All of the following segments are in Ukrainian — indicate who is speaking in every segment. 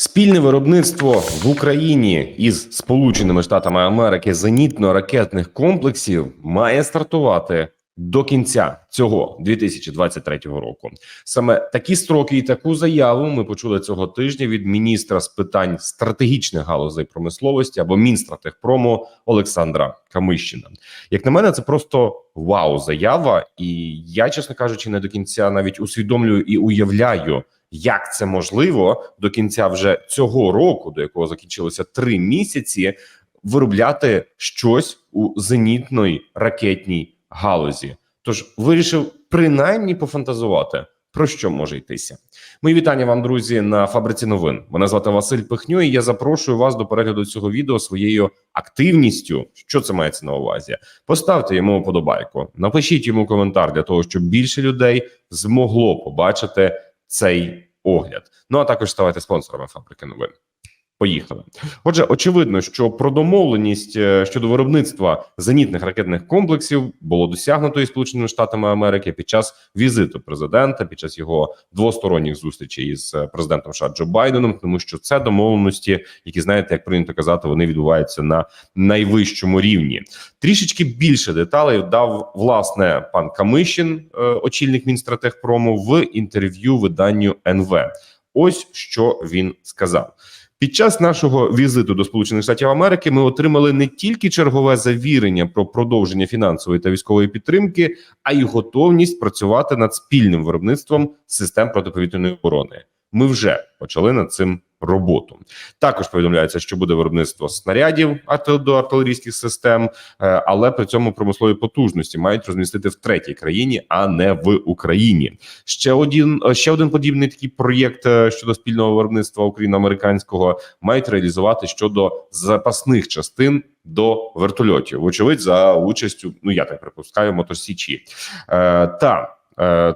Speaker 1: Спільне виробництво в Україні із Сполученими Штатами Америки зенітно-ракетних комплексів має стартувати до кінця цього 2023 року. Саме такі строки і таку заяву ми почули цього тижня від міністра з питань стратегічних галузей промисловості або Мінстратегпрому Олександра Камищина. Як на мене, це просто вау заява, і я, чесно кажучи, не до кінця навіть усвідомлюю і уявляю. Як це можливо до кінця вже цього року, до якого закінчилося три місяці, виробляти щось у зенітної ракетній галузі? Тож вирішив принаймні пофантазувати. Про що може йтися? Мої вітання вам, друзі, на фабриці новин. Мене звати Василь Пихньо, і я запрошую вас до перегляду цього відео своєю активністю. Що це мається на увазі? Поставте йому вподобайку, напишіть йому коментар для того, щоб більше людей змогло побачити цей огляд. Ну а також ставайте спонсорами фабрики новин. Поїхали. Отже, очевидно, що про домовленість е, щодо виробництва зенітних ракетних комплексів було досягнуто і Сполученими Штатами Америки під час візиту президента, під час його двосторонніх зустрічей із е, президентом США Джо Байденом, тому що це домовленості, які знаєте, як прийнято казати, вони відбуваються на найвищому рівні. Трішечки більше деталей дав власне пан Камишин, е, очільник Мінстратегпрому, в інтерв'ю виданню НВ. Ось що він сказав. Під час нашого візиту до Сполучених Штатів Америки ми отримали не тільки чергове завірення про продовження фінансової та військової підтримки, а й готовність працювати над спільним виробництвом систем протиповітряної оборони. Ми вже почали над цим роботу. Також повідомляється, що буде виробництво снарядів до артилерійських систем, е, але при цьому промислові потужності мають розмістити в третій країні, а не в Україні. Ще один е, ще один подібний такий проєкт е, щодо спільного виробництва україно-американського мають реалізувати щодо запасних частин до вертольотів. Вочевидь, за участю, ну я так припускаю, мотосічі. Е, та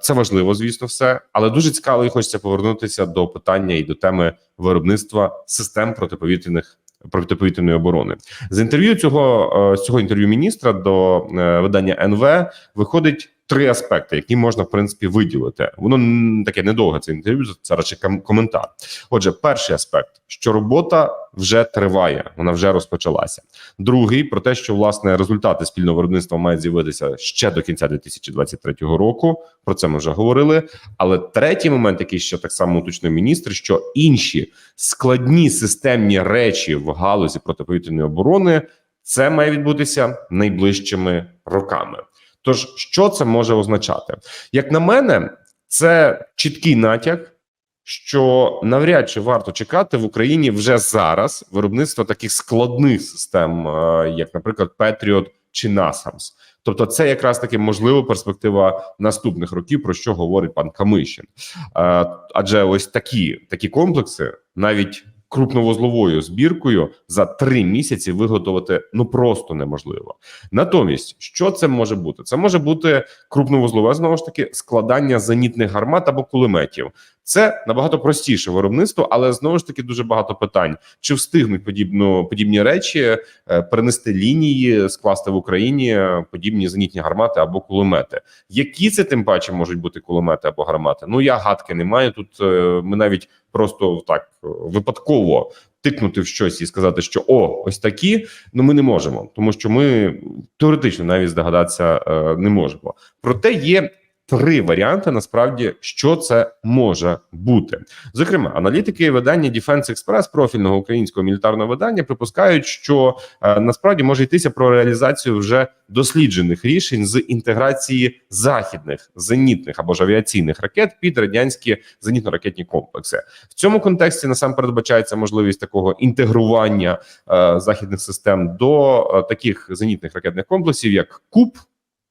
Speaker 1: це важливо, звісно, все, але дуже цікаво і хочеться повернутися до питання і до теми виробництва систем протиповітряних. Протиповітряної оборони з інтерв'ю цього е, з цього інтерв'ю міністра до е, видання НВ виходить три аспекти, які можна в принципі виділити. Воно таке недовге це інтерв'ю. Це радше коментар. Отже, перший аспект, що робота вже триває, вона вже розпочалася. Другий про те, що власне результати спільного виробництва мають з'явитися ще до кінця 2023 року. Про це ми вже говорили. Але третій момент, який ще так само уточнив міністр, що інші складні системні речі в галузі протиповітряної оборони це має відбутися найближчими роками. Тож, що це може означати? Як на мене, це чіткий натяк, що навряд чи варто чекати в Україні вже зараз виробництва таких складних систем, е, як, наприклад, Patriot чи NASAMS. Тобто, це якраз таки можливо перспектива наступних років, про що говорить пан Камишин. Е, Адже ось такі, такі комплекси навіть крупновузловою збіркою за три місяці виготовити ну просто неможливо. Натомість, що це може бути? Це може бути крупновузлове знову ж таки складання зенітних гармат або кулеметів. Це набагато простіше виробництво, але знову ж таки дуже багато питань: чи встигнуть подібно подібні речі е, перенести лінії, скласти в Україні е, подібні зенітні гармати або кулемети. Які це тим паче можуть бути кулемети або гармати? Ну я гадки не маю. Тут е, ми навіть просто так випадково тикнути в щось і сказати, що о, ось такі. Ну ми не можемо, тому що ми теоретично навіть здогадатися е, не можемо. Проте є. Три варіанти насправді, що це може бути. Зокрема, аналітики видання Defense Express, профільного українського мілітарного видання, припускають, що е, насправді може йтися про реалізацію вже досліджених рішень з інтеграції західних зенітних або ж авіаційних ракет під радянські зенітно-ракетні комплекси. В цьому контексті насамперед бачається можливість такого інтегрування е, західних систем до е, таких зенітних ракетних комплексів, як КУП.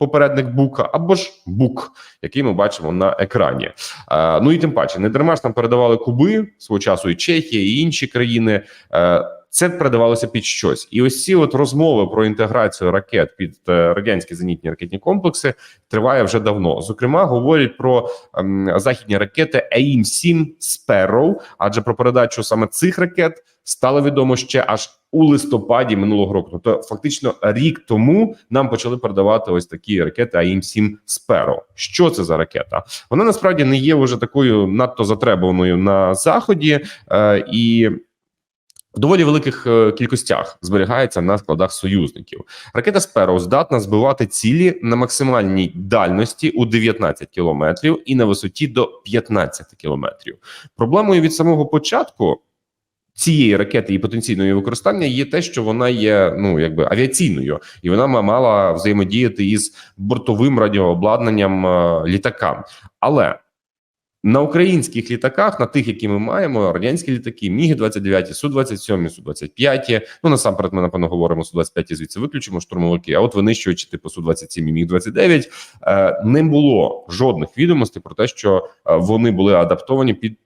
Speaker 1: Попередник бука або ж бук, який ми бачимо на екрані. Е, ну і тим паче, не дарма ж там передавали Куби свого часу і Чехія, і інші країни. Це передавалося під щось. І ось ці от розмови про інтеграцію ракет під е, радянські зенітні ракетні комплекси триває вже давно. Зокрема, говорять про ем, західні ракети AIM-7 Sparrow, адже про передачу саме цих ракет стало відомо ще аж у листопаді минулого року. Тобто, фактично, рік тому нам почали передавати ось такі ракети AIM-7 Sparrow. Що це за ракета? Вона насправді не є вже такою надто затребуваною на заході е, і. В доволі великих е, кількостях зберігається на складах союзників. Ракета Sparrow здатна збивати цілі на максимальній дальності у 19 кілометрів і на висоті до 15 кілометрів. Проблемою від самого початку цієї ракети і потенційного її використання є те, що вона є ну якби авіаційною, і вона ма- мала взаємодіяти із бортовим радіообладнанням е, літака. Але на українських літаках, на тих, які ми маємо, радянські літаки, Міги 29 су 27 су 25 Ну насамперед, ми напевно говоримо су 25 звідси виключимо штурмовики. А от винищувачі типу су 27 і Міг 29 е, не було жодних відомостей про те, що е, вони були адаптовані під.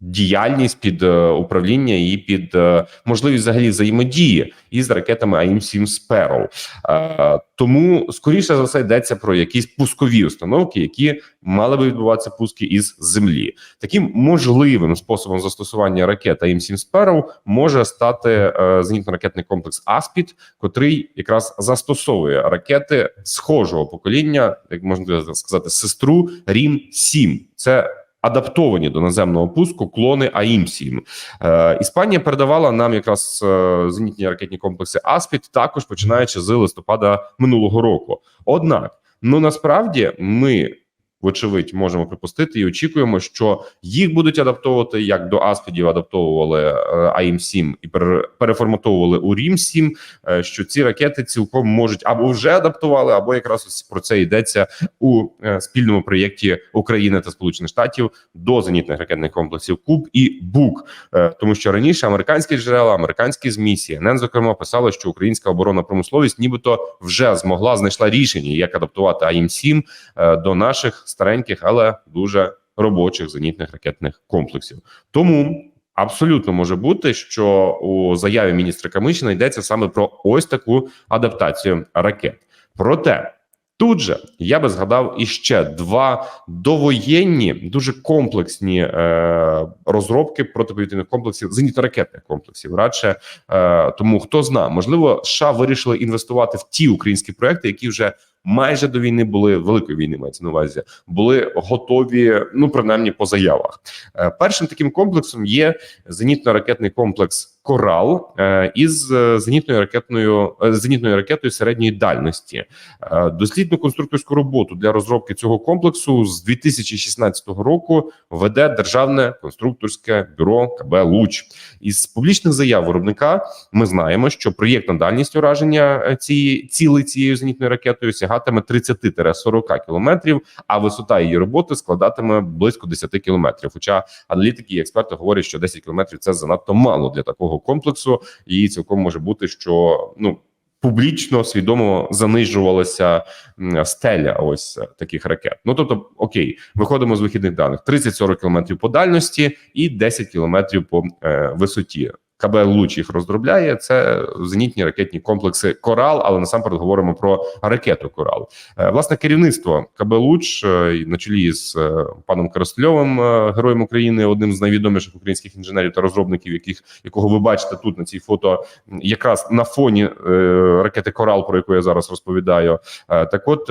Speaker 1: Діяльність під е, управління і під е, можливість взагалі взаємодії із ракетами АІМ-7 Sparrow. Е, тому скоріше за все йдеться про якісь пускові установки, які мали би відбуватися пуски із землі. Таким можливим способом застосування ракет АІМ-7 Sparrow може стати зенітно-ракетний комплекс Аспід, котрий якраз застосовує ракети схожого покоління, як можна сказати, сестру Рім 7 Це адаптовані до наземного пуску клони АІМ-7. Е, Іспанія передавала нам якраз е, зенітні ракетні комплекси Аспід, також починаючи з листопада минулого року. Однак, ну насправді ми. Вочевидь, можемо припустити і очікуємо, що їх будуть адаптовувати як до аспідів, адаптовували е, АІМ-7 і пере- переформатовували у Рім-7, е, що ці ракети цілком можуть або вже адаптували, або якраз ось про це йдеться у е, спільному проєкті України та Сполучених Штатів до зенітних ракетних комплексів Куб і БУК, тому що раніше американські джерела, американські змі CNN, зокрема писали, що українська оборонна промисловість, нібито вже змогла знайшла рішення, як адаптувати АІМ-7 е, до наших стареньких, але дуже робочих зенітних ракетних комплексів. Тому абсолютно може бути, що у заяві міністра Камишина йдеться саме про ось таку адаптацію ракет. Проте. Тут же я би згадав іще два довоєнні, дуже комплексні е, розробки протиповітряних комплексів, зенітно-ракетних комплексів. Радше е, тому хто зна, можливо, США вирішили інвестувати в ті українські проекти, які вже майже до війни були великої війни, мається на увазі, були готові. Ну принаймні по заявах. Е, першим таким комплексом є зенітно-ракетний комплекс Корал е, із е, зенітною ракетною е, зенітною ракетою середньої дальності. Дослідну конструкторську роботу для розробки цього комплексу з 2016 року веде державне конструкторське бюро КБ Луч. Із публічних заяв виробника ми знаємо, що проєктна дальність ураження цієї цілей цією зенітною ракетою сягатиме 30-40 кілометрів, а висота її роботи складатиме близько 10 кілометрів. Хоча аналітики і експерти говорять, що 10 кілометрів це занадто мало для такого комплексу, і цілком може бути, що ну. Публічно свідомо занижувалася стеля ось таких ракет. Ну тобто, окей, виходимо з вихідних даних: 30-40 кілометрів по дальності і 10 кілометрів по е, висоті. КБ Луч їх розробляє. Це зенітні ракетні комплекси Корал, але насамперед говоримо про ракету Корал. Е, Власне, керівництво КБ Луч е, на чолі з е, паном Коростельовим, героєм України, одним з найвідоміших українських інженерів та розробників, яких якого ви бачите тут на цій фото, якраз на фоні ракети Корал, про яку я зараз розповідаю. Так, от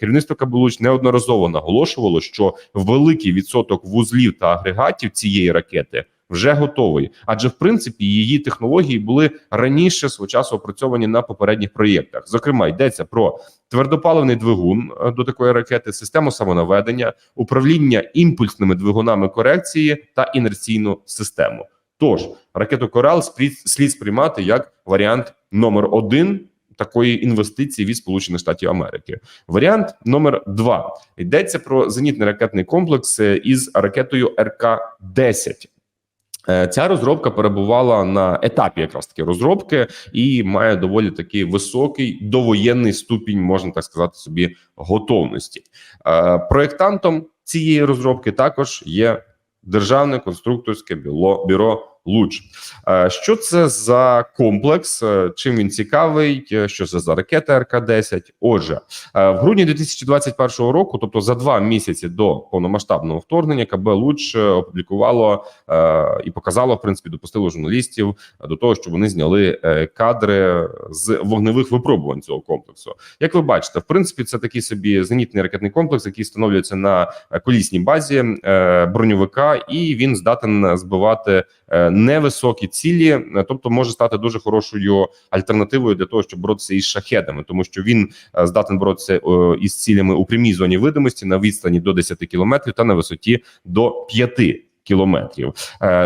Speaker 1: керівництво КБ Луч неодноразово наголошувало, що великий відсоток вузлів та агрегатів цієї ракети. Вже готовий, адже в принципі її технології були раніше свого часу опрацьовані на попередніх проєктах. Зокрема, йдеться про твердопаливний двигун е, до такої ракети, систему самонаведення, управління імпульсними двигунами корекції та інерційну систему. Тож ракету Корал слід, сприймати як варіант номер один. Такої інвестиції від Сполучених Штатів Америки. Варіант номер два йдеться про зенітний ракетний комплекс е, із ракетою РК 10 Е, Ця розробка перебувала на етапі якраз таки розробки і має доволі такий високий довоєнний ступінь, можна так сказати, собі готовності. Проектантом Проєктантом цієї розробки також є державне конструкторське бюро Луч. Е, Що це за комплекс? Е, Чим він цікавий? Е, Що це за ракета РК-10? Отже, в грудні 2021 року, тобто за два місяці до повномасштабного вторгнення, КБ Луч опублікувало і показало, в принципі, допустило журналістів до того, що вони зняли кадри з вогневих випробувань цього комплексу. Як ви бачите, в принципі, це такий собі зенітний ракетний комплекс, який встановлюється на колісній базі броньовика, і він здатен збивати невисокі цілі, е, тобто може стати дуже хорошою альтернативою для того, щоб боротися із шахедами, тому що він е, здатен боротися е, із цілями у прямій зоні видимості на відстані до 10 кілометрів та на висоті до 5 кілометрів.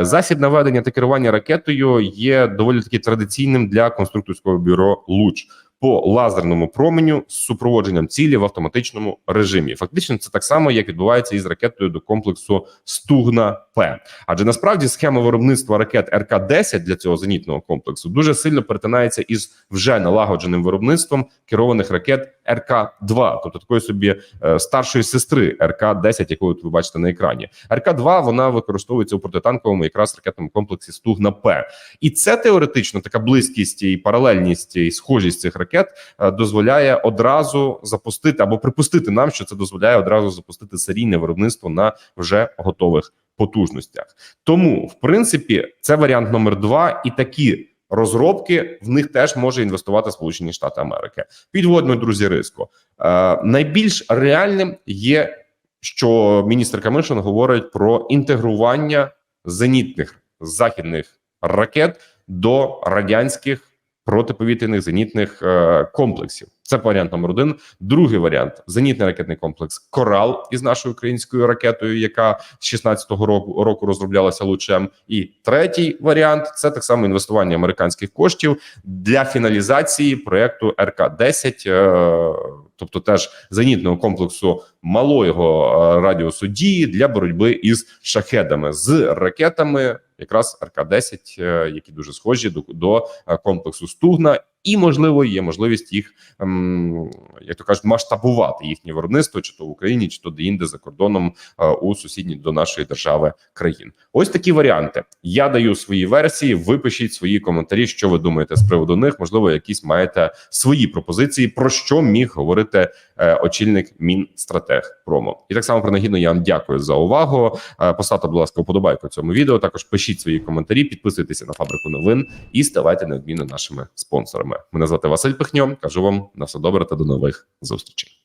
Speaker 1: Засіб наведення та керування ракетою є доволі таки традиційним для конструкторського бюро Луч по лазерному променю з супроводженням цілі в автоматичному режимі. Фактично, це так само, як відбувається із ракетою до комплексу Стугна П. Адже насправді схема виробництва ракет РК-10 для цього зенітного комплексу дуже сильно перетинається із вже налагодженим виробництвом керованих ракет РК-2, тобто такої собі е, старшої сестри РК-10, яку ви бачите на екрані. РК-2 вона використовується у протитанковому якраз ракетному комплексі Стугна П. І це теоретично така близькість і паралельність і схожість цих ракет е, дозволяє одразу запустити або припустити нам, що це дозволяє одразу запустити серійне виробництво на вже готових потужностях. Тому, в принципі, це варіант номер два, і такі. Розробки в них теж може інвестувати Сполучені Штати Америки. Підводимо, друзі, риску. Е, найбільш реальним є, що міністр Камишин говорить про інтегрування зенітних західних ракет до радянських протиповітряних зенітних е, комплексів. Це варіант номер один. Другий варіант зенітний ракетний комплекс Корал із нашою українською ракетою, яка з 16-го року року розроблялася лучем. І третій варіант це так само інвестування американських коштів для фіналізації проекту РК 10 е, тобто теж зенітного комплексу малого е, радіусу дії для боротьби із шахедами з ракетами, якраз РК 10 е, які дуже схожі до, до е, комплексу Стугна. І можливо є можливість їх, ем, як то кажуть, масштабувати їхнє виробництво, чи то в Україні, чи то де-інде за кордоном е, у сусідні до нашої держави країн. Ось такі варіанти. Я даю свої версії. Ви пишіть свої коментарі, що ви думаєте з приводу них. Можливо, якісь маєте свої пропозиції, про що міг говорити е, очільник Мінстратег Промо. І так само принагідно я вам дякую за увагу. Е, Поставте, будь ласка, вподобайку цьому відео. Також пишіть свої коментарі, підписуйтеся на фабрику новин і ставайте неодмінно нашими спонсорами. Мене звати Василь Пихньо. Кажу вам на все добре та до нових зустрічей.